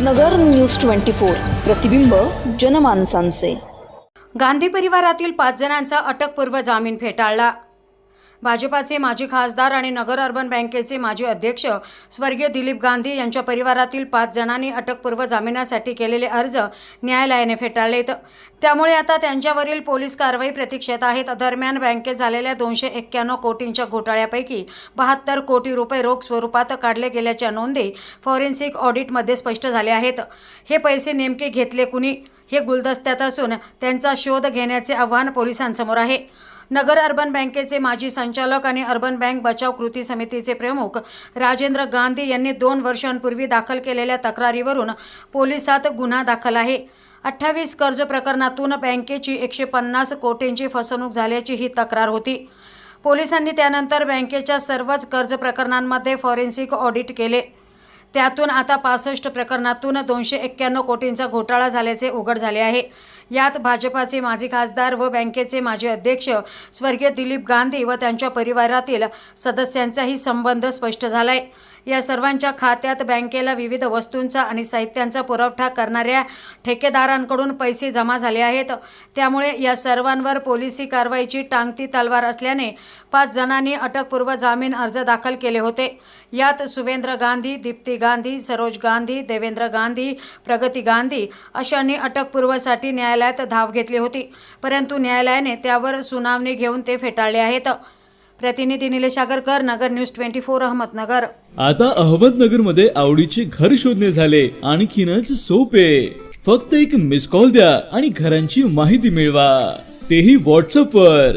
नगर news twenty four. प्रतिबिंब जनमानसांचे. गांधी परिवारातील पाच जणांचा अटकपूर्व जामीन फेटाळला. भाजपाचे माजी खासदार आणि नगर अर्बन बँकेचे माजी अध्यक्ष स्वर्गीय दिलीप गांधी यांच्या परिवारातील पाच जणांनी अटकपूर्व जामिनासाठी केलेले अर्ज न्यायालयाने फेटाळलेत. त्यामुळे आता त्यांच्यावरील पोलीस कारवाई प्रतीक्षेत आहेत. दरम्यान बँकेत झालेल्या दोनशे एक्क्याण्णव कोटींच्या घोटाळ्यापैकी बहात्तर कोटी रुपये रोख स्वरूपात काढले गेल्याच्या नोंदी फॉरेन्सिक ऑडिटमध्ये स्पष्ट झाल्या आहेत. हे पैसे नेमके घेतले कुणी? हे गुलदस्त्यात असून त्यांचा शोध घेण्याचे आव्हान पोलिसांसमोर आहे. नगर अर्बन बँकेचे माजी संचालक आणि अर्बन बँक बचाव कृती समितीचे प्रमुख राजेंद्र गांधी यांनी दोन वर्षांपूर्वी दाखल केलेल्या तक्रारीवरून पोलिसात गुन्हा दाखल आहे. अठ्ठावीस कर्ज प्रकरणातून बँकेची एकशे पन्नास कोटींची फसवणूक झाल्याची ही तक्रार होती. पोलिसांनी त्यानंतर बँकेच्या सर्वच कर्ज प्रकरणांमध्ये फॉरेन्सिक ऑडिट केले. त्यातून आता पासष्ट प्रकरणातून दोनशे एक्क्याण्णव कोटींचा घोटाळा झाल्याचे उघड झाले आहे. यात भाजपाचे माजी खासदार व बँकेचे माजी अध्यक्ष स्वर्गीय दिलीप गांधी व त्यांच्या परिवारातील सदस्यांचाही संबंध स्पष्ट झालाय. या सर्वांच्या खात्यात बँकेला विविध वस्तूंचा आणि साहित्यांचा पुरवठा करणाऱ्या ठेकेदारांकडून पैसे जमा झाले आहेत. त्यामुळे या सर्वांवर पोलिसी कारवाईची टांगती तलवार असल्याने पाच जणांनी अटकपूर्व जामीन अर्ज दाखल केले होते. यात सुवेंद्र गांधी दीप्ती गांधी सरोज गांधी देवेंद्र गांधी प्रगती गांधी अशांनी अटकपूर्वसाठी न्यायालयात धाव घेतली होती. परंतु न्यायालयाने त्यावर सुनावणी घेऊन ते फेटाळले आहेत. प्रतिनिधी Nilesh Agarkar Nagar news twenty four Ahmednagar. आता अहमदनगरमध्ये आवडीचे घर शोधणे झाले. आणखीनच सोपे. फक्त एक मिस कॉल द्या आणि घरांची माहिती मिळवा. तेही व्हॉट्सअप वर.